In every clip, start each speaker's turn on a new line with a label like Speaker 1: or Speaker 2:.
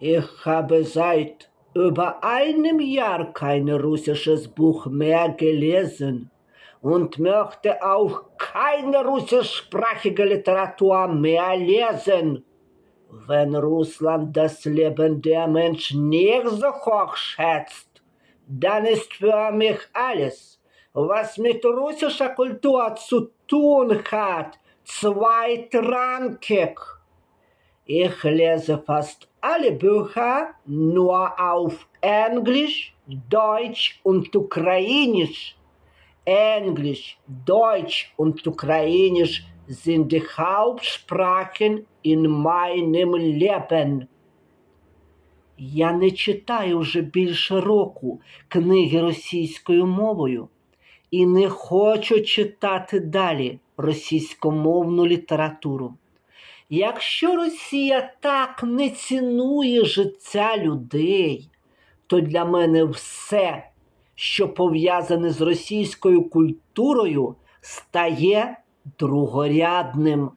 Speaker 1: Ich habe seit über einem Jahr kein russisches Buch mehr gelesen und möchte auch keine russischsprachige Literatur mehr lesen. Wenn Russland das Leben der Menschen nicht so hoch schätzt, dann ist für mich alles, was mit russischer Kultur zu tun hat, zweitrangig. Ich lese fast alle Bücher nur auf Englisch, Deutsch und Ukrainisch. Englisch, Deutsch und Ukrainisch sind die Hauptsprachen in моєму Лeben. Я не читаю вже більше року книги російською мовою і не хочу читати далі російськомовну літературу. Якщо Росія так не цінує життя людей, то для мене все, що пов'язане з російською культурою, стає другорядним.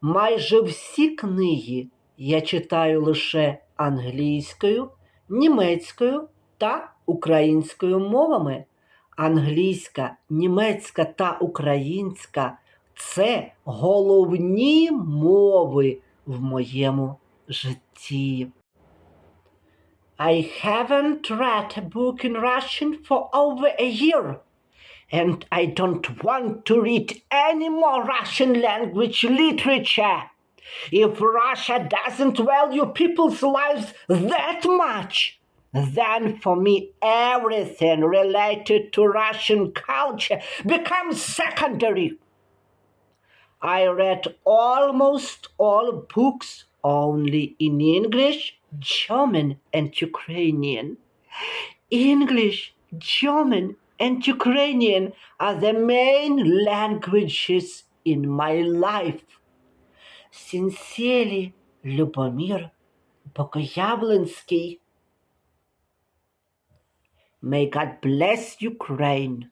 Speaker 1: Майже всі книги я читаю лише англійською, німецькою та українською мовами. Англійська, німецька та українська це головні мови в моєму житті. I haven't read a book in Russian for over a year, and I don't want to read any more Russian language literature. If Russia doesn't value people's lives that much, then for me everything related to Russian culture becomes secondary. I read almost all books only in English, German, and Ukrainian. English, German, and Ukrainian are the main languages in my life. Sincerely, Lubomir Bokoyablensky. May God bless Ukraine.